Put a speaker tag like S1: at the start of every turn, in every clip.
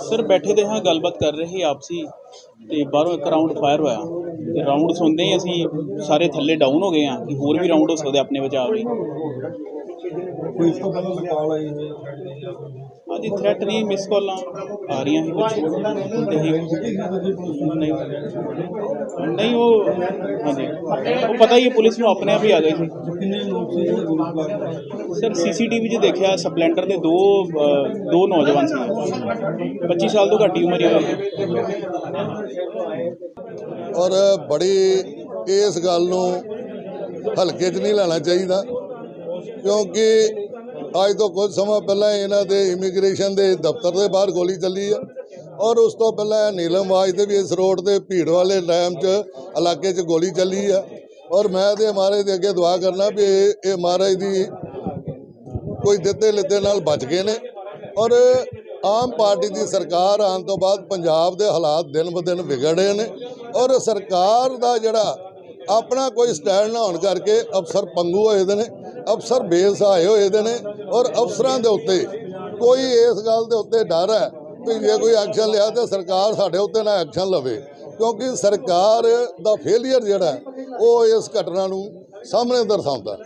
S1: Sir, ਬੈਠੇ ਦੇ ਹਾਂ, ਗੱਲਬਾਤ ਕਰ ਰਹੇ ਆਪਸੀ ਤੇ ਬਾਹਰੋਂ ਇੱਕ ਰਾਉਂਡ ਫਾਇਰ ਹੋਇਆ। ਤੇ ਰਾਉਂਡ ਸੁਣਦੇ ਹੀ ਅਸੀਂ ਸਾਰੇ ਥੱਲੇ ਡਾਊਨ ਹੋ ਗਏ ਆ ਕਿ ਹੋਰ ਵੀ ਰਾਉਂਡ ਹੋ ਸਕਦੇ ਆਪਣੇ ਬਚਾਅ ਲਈ।
S2: ਕੋਈ ਇਸ ਤੋਂ ਪਹਿਲਾਂ ਵੀ ਕਾਲ ਆਈ ਹੋਈ ਹੈ?
S1: ਹਾਂਜੀ ਥ੍ਰੈਟ ਨਹੀਂ ਮਿਸ ਕਾਲਾਂ ਆ ਰਹੀਆਂ ਸੀ ਕੁਝ ਤੇ ਹੀ ਨਹੀਂ ਨਹੀਂ ਉਹ ਹਾਂਜੀ। ਉਹ ਪਤਾ ਹੀ ਹੈ ਪੁਲਿਸ ਨੂੰ ਆਪਣੇ ਆਪ ਹੀ ਆ ਗਈ ਸੀ। ਸਰ ਸੀਸੀਟੀਵੀ 'ਚ ਦੇਖਿਆ ਸਪਲੈਂਡਰ ਦੇ ਦੋ ਦੋ ਨੌਜਵਾਨ ਸੀ। 25 ਸਾਲ ਤੋਂ ਘੱਟ ਹੀ ਉਮਰ ਹੀ ਹੋਈ
S3: ਔਰ ਬੜੀ ਇਸ ਗੱਲ ਨੂੰ ਹਲਕੇ 'ਚ ਨਹੀਂ ਲੈਣਾ ਚਾਹੀਦਾ। ਕਿਉਂਕਿ ਅੱਜ ਤੋਂ ਕੁਝ ਸਮਾਂ ਪਹਿਲਾਂ ਇਹਨਾਂ ਦੇ ਇਮੀਗ੍ਰੇਸ਼ਨ ਦੇ ਦਫ਼ਤਰ ਦੇ ਬਾਹਰ ਗੋਲੀ ਚੱਲੀ ਆ। ਔਰ ਉਸ ਤੋਂ ਪਹਿਲਾਂ ਨੀਲਮ ਨੀਲਮਵਾਜ ਦੇ ਵੀ ਇਸ ਰੋਡ ਤੇ ਭੀੜ ਵਾਲੇ ਟਾਈਮ 'ਚ ਇਲਾਕੇ 'ਚ ਗੋਲੀ ਚੱਲੀ ਆ। ਔਰ ਮੈਂ ਤੇ ਮਹਾਰਾਜ ਦੇ ਅੱਗੇ ਦੁਆ ਕਰਨਾ ਵੀ ਇਹ ਮਹਾਰਾਜ ਦੀ ਕੋਈ ਦਿੱਤੇ ਲਿੱਤੇ ਨਾਲ ਬਚ ਗਏ ਨੇ। ਔਰ ਆਮ ਪਾਰਟੀ ਦੀ ਸਰਕਾਰ ਆਉਣ ਤੋਂ ਬਾਅਦ ਪੰਜਾਬ ਦੇ ਹਾਲਾਤ ਦਿਨ ਬ ਦਿਨ ਵਿਗੜੇ ਨੇ। ਔਰ ਸਰਕਾਰ ਦਾ ਜਿਹੜਾ ਆਪਣਾ ਕੋਈ ਸਟੈਂਡ ਨਾ ਹੋਣ ਕਰਕੇ ਅਫਸਰ ਪੰਗੂ ਹੋਏ ਦੇ ਨੇ। ਅਫਸਰ ਬੇਸ ਆਏ ਹੋਏ ਦੇ ਨੇ ਔਰ ਅਫਸਰਾਂ ਦੇ ਉੱਤੇ ਕੋਈ ਇਸ ਗੱਲ ਦੇ ਉੱਤੇ ਡਰ ਹੈ ਵੀ ਜੇ ਕੋਈ ਐਕਸ਼ਨ ਲਿਆ ਤੇ ਸਰਕਾਰ ਸਾਡੇ ਉੱਤੇ ਨਾ ਐਕਸ਼ਨ ਲਵੇ। ਕਿਉਂਕਿ ਸਰਕਾਰ ਦਾ ਫੇਲਿਅਰ ਜਿਹੜਾ ਉਹ ਇਸ ਘਟਨਾ ਨੂੰ ਸਾਹਮਣੇ ਦਰਸਾਉਂਦਾ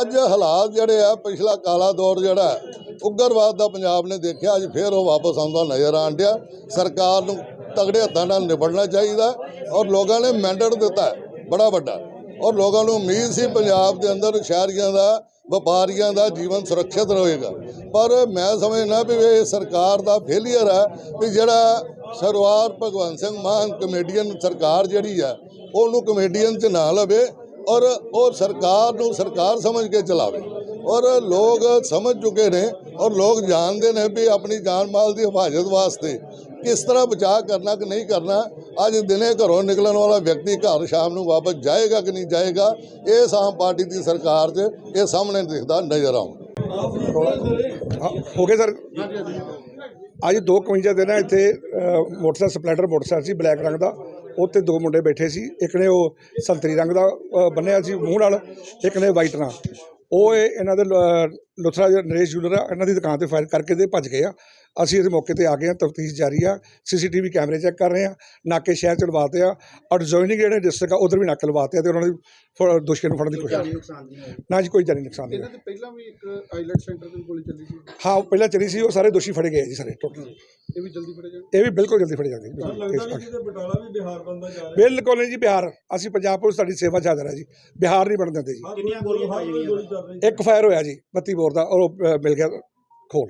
S3: ਅੱਜ ਹਾਲਾਤ ਜਿਹੜੇ ਆ ਪਿਛਲਾ ਕਾਲਾ ਦੌਰ ਜਿਹੜਾ ਹੈ, ਉਗਰਵਾਦ ਦਾ ਪੰਜਾਬ ਨੇ ਦੇਖਿਆ ਅੱਜ ਫੇਰ ਉਹ ਵਾਪਸ ਆਉਂਦਾ ਨਜ਼ਰ ਆਣ ਡਿਆ। ਸਰਕਾਰ ਨੂੰ ਤਗੜੇ ਹੱਥਾਂ ਨਾਲ ਨਿਬੜਨਾ ਚਾਹੀਦਾ ਔਰ ਲੋਕਾਂ ਨੇ ਮੈਂਡੇਟ ਦਿੱਤਾ ਬੜਾ ਵੱਡਾ। ਔਰ ਲੋਕਾਂ ਨੂੰ ਉਮੀਦ ਸੀ ਪੰਜਾਬ ਦੇ ਅੰਦਰ ਸ਼ਹਿਰੀਆਂ ਦਾ, ਵਪਾਰੀਆਂ ਦਾ ਜੀਵਨ ਸੁਰੱਖਿਅਤ ਰਹੇਗਾ। ਪਰ ਮੈਂ ਸਮਝਣਾ ਵੀ ਇਹ ਸਰਕਾਰ ਦਾ ਫੇਲੀਅਰ ਹੈ ਵੀ ਜਿਹੜਾ ਸਰਵਾਰ ਭਗਵੰਤ ਸਿੰਘ ਮਾਨ ਕਮੇਡੀਅਨ ਸਰਕਾਰ ਜਿਹੜੀ ਹੈ, ਉਹਨੂੰ ਕਮੇਡੀਅਨ 'ਚ ਨਾ ਲਵੇ ਔਰ ਉਹ ਸਰਕਾਰ ਨੂੰ ਸਰਕਾਰ ਸਮਝ ਕੇ ਚਲਾਵੇ। ਔਰ ਲੋਕ ਸਮਝ ਚੁੱਕੇ ਨੇ ਔਰ ਲੋਕ ਜਾਣਦੇ ਨੇ ਵੀ ਆਪਣੀ ਜਾਨ ਮਾਲ ਦੀ ਹਿਫਾਜ਼ਤ ਵਾਸਤੇ ਕਿਸ ਤਰ੍ਹਾਂ ਬਚਾਅ ਕਰਨਾ ਕਿ ਨਹੀਂ ਕਰਨਾ। ਅੱਜ ਦਿਨੇ ਘਰੋਂ ਨਿਕਲਣ ਵਾਲਾ ਵਿਅਕਤੀ ਘਰ ਸ਼ਾਮ ਨੂੰ ਵਾਪਸ ਜਾਏਗਾ ਕਿ ਨਹੀਂ ਜਾਏਗਾ ਇਹ ਆਮ ਪਾਰਟੀ ਦੀ ਸਰਕਾਰ 'ਚ ਇਹ ਸਾਹਮਣੇ ਦਿਖਦਾ ਨਜ਼ਰ ਆਉਂਦਾ
S4: ਓਕੇ ਸਰ? ਅੱਜ 2:51 ਦੇ ਨਾ ਇੱਥੇ ਮੋਟਰਸਾਈਕਲ ਸਪਲੈਂਡਰ ਮੋਟਰਸਾਈਕਲ ਸੀ, ਬਲੈਕ ਰੰਗ ਦਾ ਉੱਤੇ ਦੋ ਮੁੰਡੇ ਬੈਠੇ ਸੀ, ਇੱਕ ਨੇ ਉਹ ਸੰਤਰੀ ਰੰਗ ਦਾ ਬੰਨਿਆ ਸੀ ਮੂੰਹ ਨਾਲ, ਇੱਕ ਨੇ ਵਾਈਟ ਨਾਲ। ਉਹ ਇਹ ਇਹਨਾਂ ਦੇ ਲੁਥਰਾ ਜਿਹੜਾ ਨਰੇਸ਼ ਜੂਲਰ ਆ ਇਹਨਾਂ ਦੀ ਦੁਕਾਨ ਤੇ ਫਾਇਰ ਕਰਕੇ ਤੇ ਭੱਜ ਗਏ ਆ। ਅਸੀਂ ਇਸ ਮੌਕੇ ਤੇ ਆ ਗਏ ਆ ਤਫਤੀਸ਼ ਜਾਰੀ ਆ। ਸੀਸੀਟੀਵੀ ਕੈਮਰੇ ਚੈੱਕ ਕਰ ਰਹੇ ਆ ਨਾਕੇ ਸ਼ਹਿਰ ਚ ਲਵਾਤੇ ਆ ਔਰ ਜਿਹੜੇ ਡਿਸਟ੍ਰਿਕਟ ਆ ਉਧਰ ਵੀ ਨਾਕੇ ਲਵਾਤੇ ਆ ਤੇ ਉਹਨਾਂ ਦੀ ਫ- ਦੋਸ਼ੀਆਂ ਨੂੰ ਫੜਨ ਦੀ ਕੋਸ਼ਿਸ਼ ਨਾ ਜੀ ਕੋਈ ਜਾਨੀ ਨੁਕਸਾਨ ਨਹੀਂ ਹੋਇਆ।
S5: ਤੇ ਪਹਿਲਾਂ ਵੀ ਇੱਕ ਆਈਲੈਟ ਸੈਂਟਰ ਤੇ ਗੋਲੀ ਚੱਲੀ ਸੀ?
S4: ਹਾਂ ਉਹ ਪਹਿਲਾਂ ਚਲੀ ਸੀ ਉਹ ਸਾਰੇ ਦੋਸ਼ੀ ਫੜੇ ਗਏ ਆ ਜੀ ਸਾਰੇ ਟੋਟਲ
S5: ਇਹ ਵੀ ਜਲਦੀ ਫੜੇ ਜਾਣ
S4: ਇਹ ਵੀ ਬਿਲਕੁਲ ਜਲਦੀ ਫੜੇ ਜਾਣਗੇ ਬਿਲਕੁਲ
S2: ਲੱਗਦਾ
S4: ਪੱਕ-
S2: ਕਿਤੇ ਬਟਾਲਾ ਵੀ ਬਿਹਾਰ ਬੰਦਾ ਜਾ ਰਿਹਾ?
S4: ਬਿਲਕੁਲ ਨਹੀਂ ਜੀ ਬਿਹਾਰ। ਅਸੀਂ ਪੰਜਾਬ ਪੁਲਿਸ ਤੁਹਾਡੀ ਸੇਵਾ 'ਚ ਹਾਜ਼ਰ ਹੈ ਜੀ। ਬਿਹਾਰ ਨਹੀਂ ਬਣ ਦਿੰਦੇ ਜੀ।
S2: ਕਿੰਨੀਆਂ ਗੋਲੀਆਂ ਪਾਈ ਗਈਆਂ? ਗੋਲੀ ਚੱਲ ਰਹੀ
S4: ਇੱਕ ਫਾਇਰ ਹੋਇਆ ਜੀ 32 ਬੋਰ ਦਾ ਔਰ ਉਹ, ਅ, ਮਿਲ ਗਿਆ ਖੋਲ।